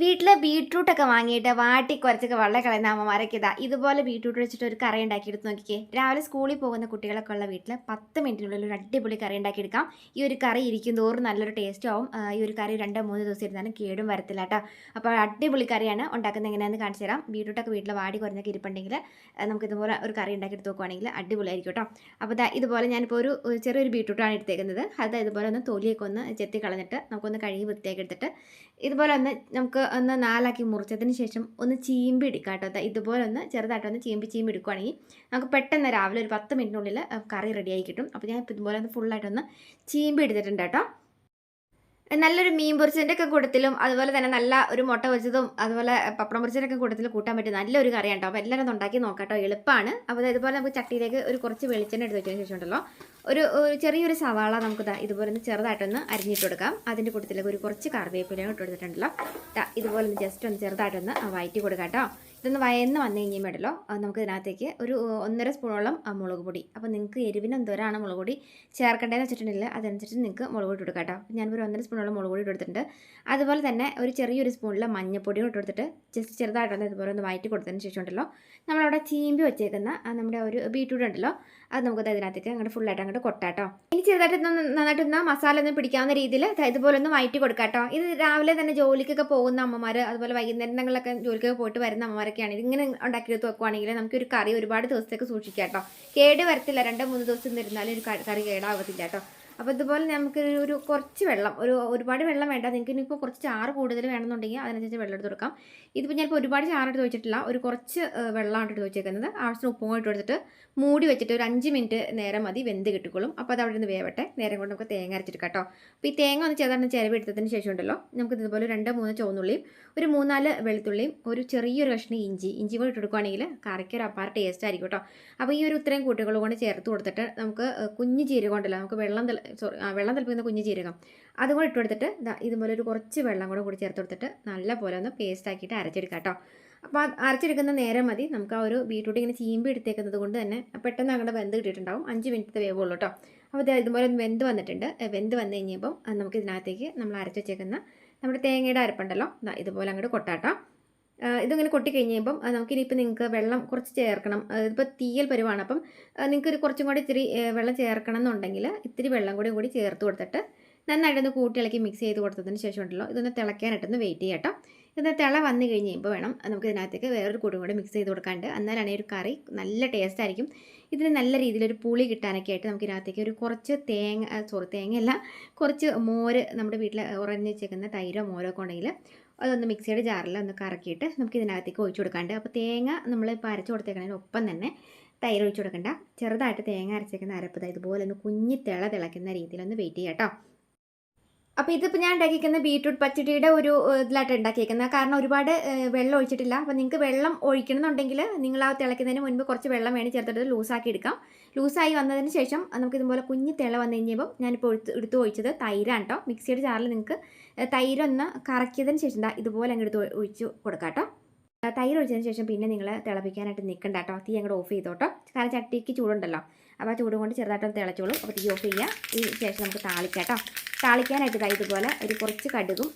വീട്ടിൽ ബീട്രൂട്ടൊക്കെ വാങ്ങിയിട്ട് വാട്ടി കുറച്ചൊക്കെ വെള്ളം കളയുന്ന അമ്മമാരൊക്കെ ഇതാ. ഇതുപോലെ ബീട്രൂട്ട് വെച്ചിട്ട് ഒരു കറി ഉണ്ടാക്കിയെടുത്ത് നോക്കിക്കേ. രാവിലെ സ്കൂളിൽ പോകുന്ന കുട്ടികളൊക്കെ ഉള്ള വീട്ടിൽ പത്ത് മിനിറ്റിനുള്ളിൽ ഒരു അടിപൊളി കറി ഉണ്ടാക്കിയെടുക്കാം. ഈ ഒരു കറി ഇരിക്കും തോറും നല്ലൊരു ടേസ്റ്റ് ആവും. ഈ ഒരു കറി രണ്ടോ മൂന്ന് ദിവസം ഇരുന്നാലും കേടും വരത്തില്ല കേട്ടോ. അപ്പോൾ അടിപൊളി കറിയാണ് ഉണ്ടാക്കുന്നത് എങ്ങനെയാണെന്ന് കാണിച്ചു തരാം. ബീട്രൂട്ടൊക്കെ വീട്ടിൽ വാടി കുറഞ്ഞൊക്കെ ഇരിപ്പുണ്ടെങ്കിൽ നമുക്ക് ഇതുപോലെ ഒരു കറി ഉണ്ടാക്കിയെടുത്ത് നോക്കുവാണെങ്കിൽ അടിപൊളിയായിരിക്കും കേട്ടോ. അപ്പോൾ ഇതാ ഇതുപോലെ ഞാനിപ്പോൾ ഒരു ചെറിയൊരു ബീട്രൂട്ടാണ് എടുത്തേക്കുന്നത്. അത് ഇതുപോലെ ഒന്ന് തൊലിയൊക്കെ ഒന്ന് ചെത്തി കളഞ്ഞിട്ട് നമുക്കൊന്ന് കഴുകി വൃത്തിയാക്കി എടുത്തിട്ട് ഇതുപോലെ ഒന്ന് നമുക്ക് ഒന്ന് നാലാക്കി മുറിച്ചതിന് ശേഷം ഒന്ന് ചീമ്പി എടുക്കാം കേട്ടോ. ഇതുപോലെ ഒന്ന് ചെറുതായിട്ടൊന്ന് ചീമ്പി ചീമ്പി എടുക്കുകയാണെങ്കിൽ നമുക്ക് പെട്ടെന്ന് രാവിലെ ഒരു പത്ത് മിനിറ്റിനുള്ളിൽ കറി റെഡിയായി കിട്ടും. അപ്പോൾ ഞാൻ ഇതുപോലെ ഒന്ന് ഫുള്ളായിട്ടൊന്ന് ചീമ്പി എടുത്തിട്ടുണ്ട് കേട്ടോ. നല്ലൊരു മീൻ പൊരിച്ചതിന്റെ ഒക്കെ കൂട്ടത്തിലും അതുപോലെ തന്നെ നല്ല ഒരു മുട്ട പൊരിച്ചതും അതുപോലെ പപ്പടം പൊരിച്ചതിന്റെ ഒക്കെ കൂട്ടത്തിൽ കൂട്ടാൻ പറ്റും നല്ലൊരു കറിയാണ് കേട്ടോ അപ്പോൾ എല്ലാവരും ഉണ്ടാക്കി നോക്കാം കേട്ടോ എളുപ്പമാണ് അപ്പോൾ ഇതുപോലെ നമുക്ക് ചട്ടിയിലേക്ക് ഒരു കുറച്ച് വെളിച്ചെണ്ണ എടുത്ത് വെച്ചതിന് ശേഷമുണ്ടല്ലോ ഒരു ഒരു ചെറിയൊരു സവാള നമുക്ക് ഇതുപോലെ ഒന്ന് ചെറുതായിട്ടൊന്ന് അരിഞ്ഞിട്ട് കൊടുക്കാം. അതിന്റെ കൂട്ടത്തിലേക്ക് ഒരു കുറച്ച് കറിവേപ്പിലയും ഇട്ട് കൊടുത്തിട്ടുണ്ടല്ലോ. ഇതുപോലെ ഒന്ന് ജസ്റ്റ് ഒന്ന് ചെറുതായിട്ടൊന്ന് വയറ്റി കൊടുക്കാം കേട്ടോ ഇതൊന്ന് വയന്ന് വന്നു അത് നമുക്ക് ഇതിനകത്തേക്ക് ഒരു ഒന്നര സ്പൂണോളം മുളക് പൊടി. അപ്പോൾ നിങ്ങൾക്ക് എരിവിന് എന്തോരാണ് മുളക് പൊടി ചേർക്കേണ്ടതെന്ന് വെച്ചിട്ടുണ്ടെങ്കിൽ അതനുസരിച്ച് നിങ്ങൾക്ക് മുളക് പൊടി കൊടുക്കാം കേട്ടോ. അപ്പോൾ ഒരു ഒന്നര സ്പൂണോളം മുളക് പൊടി എടുത്തിട്ടുണ്ട് അതുപോലെ തന്നെ ഒരു ചെറിയൊരു സ്പൂണിൽ മഞ്ഞപ്പൊടിയും ഇട്ട് കൊടുത്തിട്ട് ജസ്റ്റ് ചെറുതായിട്ടൊന്ന് ഇതുപോലെ ഒന്ന് വയറ്റി കൊടുത്തതിന് ശേഷം ഉണ്ടല്ലോ നമ്മളവിടെ ചീമ്പി വെച്ചേക്കുന്ന നമ്മുടെ ഒരു ബീട്രൂട്ട് ഉണ്ടല്ലോ അത് നമുക്ക് ഇതിനകത്തേക്ക് അങ്ങോട്ട് ഫുള്ളായിട്ട് അങ്ങോട്ട് കൊട്ടാട്ടോ ഇനി ചെറുതായിട്ട് നന്നായിട്ട് ഒന്ന് മസാല ഒന്ന് പിടിക്കാവുന്ന രീതിയിൽ ഇതുപോലെ ഒന്ന് വയറ്റി കൊടുക്കാട്ടോ ഇത് രാവിലെ തന്നെ ജോലിക്കൊക്കെ പോകുന്ന അമ്മമാർ അതുപോലെ വൈകുന്നേരങ്ങളിലൊക്കെ ജോലിക്കൊക്കെ പോയിട്ട് വരുന്ന അമ്മമാരൊക്കെയാണ് ഇതിങ്ങനെ ഉണ്ടാക്കിയെടുത്ത് വെക്കുവാണെങ്കിൽ നമുക്ക് ഒരു കറി ഒരുപാട് ദിവസത്തേക്ക് സൂക്ഷിക്കാം കേട്ടോ. കേട് വരത്തില്ല. രണ്ടോ മൂന്ന് ദിവസം ഇരുന്നാലും ഒരു കറി കേടാവത്തില്ല കേട്ടോ. അപ്പോൾ ഇതുപോലെ നമുക്ക് ഒരു- കുറച്ച് വെള്ളം ഒരു ഒരുപാട് വെള്ളം വേണ്ട. നിങ്ങൾക്ക് ഇനിയിപ്പോൾ കുറച്ച് ചാറ് കൂടുതൽ വേണമെന്നുണ്ടെങ്കിൽ അതിനനുസരിച്ച് വെള്ളം എടുത്ത് കൊടുക്കാം. ഇതിപ്പോൾ ഞാനിപ്പോൾ ഒരുപാട് ചാറ് എടുത്ത് വെച്ചിട്ടില്ല. ഒരു കുറച്ച് വെള്ളമാണ് എടുത്ത് വെച്ചേക്കുന്നത്. ആവശ്യത്തിന് ഉപ്പും ഇട്ട് കൊടുത്തിട്ട് മൂടി വെച്ചിട്ട് ഒരു അഞ്ച് മിനിറ്റ് നേരം മതി വെന്ത് കിട്ടിക്കോളും. അപ്പോൾ അത് അവിടെ നിന്ന് വേവട്ടെ. നേരം കൊണ്ട് നമുക്ക് തേങ്ങ അരച്ചിട്ട് കേട്ടോ. അപ്പോൾ ഈ തേങ്ങ ഒന്ന് ചെറുതായിട്ട് ചിലവ് എടുത്തതിന് ശേഷം ഉണ്ടല്ലോ നമുക്ക് ഇതുപോലെ രണ്ട് മൂന്ന് ചുവന്നുള്ളിയും ഒരു മൂന്നാൽ വെളുത്തുള്ളിയും ഒരു ചെറിയൊരു കഷ്ണം ഇഞ്ചി ഇഞ്ചി കൂടി ഇട്ട് കൊടുക്കുകയാണെങ്കിൽ കറിക്ക് ഒരു അപ്പാർ ടേസ്റ്റ് ആയിരിക്കും കേട്ടോ. അപ്പോൾ ഈ ഒരു ഇത്രയും കൂട്ടുകൾ കൊണ്ട് ചേർത്ത് കൊടുത്തിട്ട് നമുക്ക് കുഞ്ഞ് ജീരകം നമുക്ക് വെള്ളം സോറി ആ, വെള്ളം തിളപ്പിക്കുന്ന കുഞ്ഞു ജീരകം. അതും കൂടെ ഇട്ട് കൊടുത്തിട്ട് ഇതുപോലെ ഒരു കുറച്ച് വെള്ളം കൂടെ കൂടി ചേർത്ത് കൊടുത്തിട്ട് നല്ല പോലെ ഒന്ന് പേസ്റ്റ് ആക്കിയിട്ട് അരച്ചെടുക്കാം കേട്ടോ. അപ്പോൾ അരച്ചെടുക്കുന്ന നേരം മതി. നമുക്ക് ആ ഒരു ബീട്രൂട്ട് ഇങ്ങനെ ചീമ്പി എടുത്തേക്കുന്നത് കൊണ്ട് തന്നെ പെട്ടെന്ന് അങ്ങോട്ട് വെന്ത് കിട്ടിയിട്ടുണ്ടാവും. അഞ്ച് മിനിറ്റ് വേവുള്ളൂ കേട്ടോ. അപ്പോൾ ഇതുപോലെ ഒന്ന് വെന്ത് വന്നിട്ടുണ്ട്. വെന്ത് വന്നു കഴിഞ്ഞപ്പം നമുക്ക് ഇതിനകത്തേക്ക് നമ്മൾ അരച്ച് വെച്ചേക്കുന്ന നമ്മുടെ തേങ്ങയുടെ അരപ്പുണ്ടല്ലോ. ഇതുപോലെ അങ്ങോട്ട് കൊട്ടാട്ടോ. ഇതിങ്ങനെ കൊട്ടി കഴിഞ്ഞ് കഴിയുമ്പം നമുക്കിനിയിപ്പോൾ നിങ്ങൾക്ക് വെള്ളം കുറച്ച് ചേർക്കണം. ഇതിപ്പോൾ തീയൽ പരുവാണ്. അപ്പം നിങ്ങൾക്ക് ഒരു കുറച്ചും കൂടി ഇത്തിരി വെള്ളം ചേർക്കണം എന്നുണ്ടെങ്കിൽ ഇത്തിരി വെള്ളം കൂടി കൂടി ചേർത്ത് കൊടുത്തിട്ട് നന്നായിട്ടൊന്ന് കൂട്ടി ഇളക്കി മിക്സ് ചെയ്ത് കൊടുത്തതിന് ശേഷം ഉണ്ടല്ലോ ഇതൊന്ന് തിളയ്ക്കാനായിട്ടൊന്ന് വെയിറ്റ് ചെയ്യട്ടോ ഇത് തിള വന്നു കഴിഞ്ഞ് കഴിയുമ്പോൾ വേണം നമുക്ക് ഇതിനകത്തേക്ക് വേറൊരു കൂടും കൂടി മിക്സ് ചെയ്ത് കൊടുക്കാണ്ട്. എന്നാലാണ് ഈ ഒരു കറി നല്ല ടേസ്റ്റ് ആയിരിക്കും. ഇതിന് നല്ല രീതിയിലൊരു പുളി കിട്ടാനൊക്കെ ആയിട്ട് നമുക്ക് ഇതിനകത്തേക്ക് ഒരു കുറച്ച് തേങ്ങ സോറി തേങ്ങയല്ല കുറച്ച് മോര് നമ്മുടെ വീട്ടിൽ ഉറഞ്ഞ് വെച്ചേക്കുന്ന തൈരോ മോരോ ഒക്കെ ഉണ്ടെങ്കിൽ അതൊന്ന് മിക്സിയുടെ ജാറിൽ ഒന്ന് കറക്കിയിട്ട് നമുക്ക് ഇതിനകത്തേക്ക് ഒഴിച്ചു കൊടുക്കാണ്ട്. അപ്പോൾ തേങ്ങ നമ്മൾ ഇപ്പോൾ അരച്ച് കൊടുത്തേക്കണതിന് ഒപ്പം തന്നെ തൈര് ഒഴിച്ചു കൊടുക്കണ്ട. ചെറുതായിട്ട് തേങ്ങ അരച്ചേക്കുന്ന അരപ്പ് ഇതുപോലെ ഒന്ന് കുഞ്ഞി തിള തിളയ്ക്കുന്ന രീതിയിൽ ഒന്ന് വെയിറ്റ് ചെയ്യാം കേട്ടോ അപ്പോൾ ഇതിപ്പോൾ ഞാൻ ഉണ്ടാക്കിയിരിക്കുന്ന ബീട്രൂട്ട് പച്ചടിയുടെ ഒരു ഇതിലായിട്ട് ഉണ്ടാക്കിയിരിക്കുന്നത്. കാരണം ഒരുപാട് വെള്ളം ഒഴിച്ചിട്ടില്ല. അപ്പോൾ നിങ്ങൾക്ക് വെള്ളം ഒഴിക്കണമെന്നുണ്ടെങ്കിൽ നിങ്ങൾ ആ തിളയ്ക്കുന്നതിന് മുൻപ് കുറച്ച് വെള്ളം വേണം ചേർത്തിട്ട് ലൂസാക്കി എടുക്കാം. ലൂസായി വന്നതിന് ശേഷം നമുക്ക് ഇതുപോലെ കുഞ്ഞ് തിള വന്നു കഴിഞ്ഞപ്പോൾ ഞാനിപ്പോൾ എടുത്ത് എടുത്ത് ഒഴിച്ചത് തൈരാണ് കേട്ടോ മിക്സിയുടെ ജാറിൽ നിങ്ങൾക്ക് തൈരൊന്ന് കറക്കിയതിന് ശേഷം ഇതുപോലെ അങ്ങ് എടുത്ത് ഒഴിച്ച് കൊടുക്കാം തൈര് ഒഴിച്ചതിന് ശേഷം പിന്നെ നിങ്ങൾ തിളപ്പിക്കാനായിട്ട് നിൽക്കണ്ട കേട്ടോ തീ അങ്ങോട്ട് ഓഫ് ചെയ്തോട്ടോ കാരണം ചട്ടിക്ക് ചൂടുണ്ടല്ലോ. അപ്പോൾ ആ ചൂട് കൊണ്ട് ചെറുതായിട്ടൊന്ന് തിളച്ചോളും. അപ്പോൾ തീ ഓഫ് ചെയ്യുക ഈ ശേഷം നമുക്ക് താളിക്കാം കേട്ടോ താളിക്കാനായിട്ട് ദാ ഇതുപോലെ ഒരു കുറച്ച് കടുകും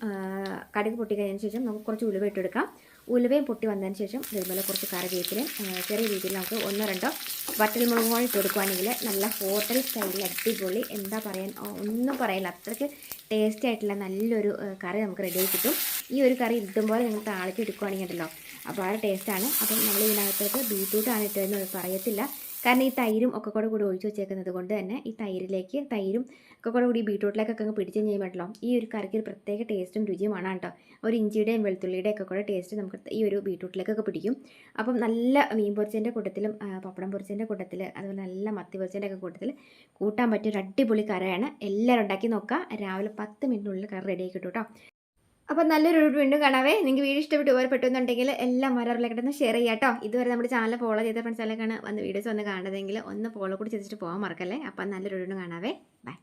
കടുക് പൊട്ടി കഴിഞ്ഞതിന് ശേഷം നമുക്ക് കുറച്ച് ഉലുവ ഇട്ടെടുക്കാം. ഉലുവയും പൊട്ടി വന്നതിന് ശേഷം ഇതുപോലെ കുറച്ച് കറിവേപ്പിലയും ചെറിയ രീതിയിൽ നമുക്ക് ഒന്നോ രണ്ടോ വറ്റൽമുളക് കൂടി ഇട്ടെടുക്കുകയാണെങ്കിൽ നല്ല ഹോട്ടൽ സ്റ്റൈലിൽ അടിപൊളി. എന്താ പറയാൻ ഒന്നും പറയില്ല. അത്രയ്ക്ക് ടേസ്റ്റി ആയിട്ടുള്ള നല്ലൊരു കറി നമുക്ക് റെഡിയായി കിട്ടും. ഈ ഒരു കറി ഇട്ടുമ്പോൾ നിങ്ങൾ താളിച്ച് എടുക്കുകയാണെങ്കിൽ ഉണ്ടല്ലോ അപ്പോൾ ആ ടേസ്റ്റാണ് അപ്പം നമ്മൾ ഇതിനകത്തേക്ക് ബീറ്റ്റൂട്ടാണ് ഇട്ടതെന്ന് പറയത്തില്ല. കാരണം ഈ തൈരും ഒക്കെ കൂടെ കൂടി ഒഴിച്ച് വെച്ചേക്കുന്നത് കൊണ്ട് തന്നെ ഈ തൈരിലേക്ക് തൈരും ഒക്കെ കൂടെ കൂടി ബീട്രൂട്ടിലേക്കൊക്കെ അങ്ങ് പിടിച്ച് കഴിയുമ്പോഴല്ലോ ഈ ഒരു കറിക്ക് ഒരു പ്രത്യേക ടേസ്റ്റും രുചിയുമാണ് കേട്ടോ. ഒരു ഇഞ്ചിയുടെയും വെളുത്തുള്ളിയുടെയും ഒക്കെ കൂടെ ടേസ്റ്റ് നമുക്ക് ഈ ഒരു ബീട്രൂട്ടിലേക്കൊക്കെ പിടിക്കും. അപ്പം നല്ല മീൻ പൊരിച്ചതിന്റെ കൂട്ടത്തിലും പപ്പടം പൊരിച്ചതിന്റെ കൂട്ടത്തിൽ അതുപോലെ നല്ല മത്തി പൊരിച്ചതിന്റെ ഒക്കെ കൂട്ടത്തിൽ കൂട്ടാൻ പറ്റിയ ഒരു അടിപൊളി കറിയാണ്. എല്ലാവരും ഉണ്ടാക്കി നോക്കുക. രാവിലെ പത്ത് മിനിറ്റിനുള്ളിൽ കറി റെഡി ആക്കി കിട്ടും കേട്ടോ. അപ്പോൾ നല്ലൊരു വീണ്ടും കാണാവേ. നിങ്ങൾക്ക് വീഡിയോ ഇഷ്ടപ്പെട്ട് ഉപകാരപ്പെട്ടുന്നുണ്ടെങ്കിൽ എല്ലാം മരറിലേക്ക് ഒന്ന് ഷെയർ ചെയ്യാം കേട്ടോ ഇതുവരെ നമ്മുടെ ചാനൽ ഫോളോ ചെയ്ത ഫ്രണ്ട്സിലേക്കാണ് വന്ന് വീഡിയോസ് വന്ന് കാണുന്നതെങ്കിൽ ഒന്ന് ഫോളോ കൂടി ചെയ്തിട്ട് പോകാൻ മറക്കല്ലേ? അപ്പം നല്ലൊരു വീണ്ടും കാണാവേ. ബൈ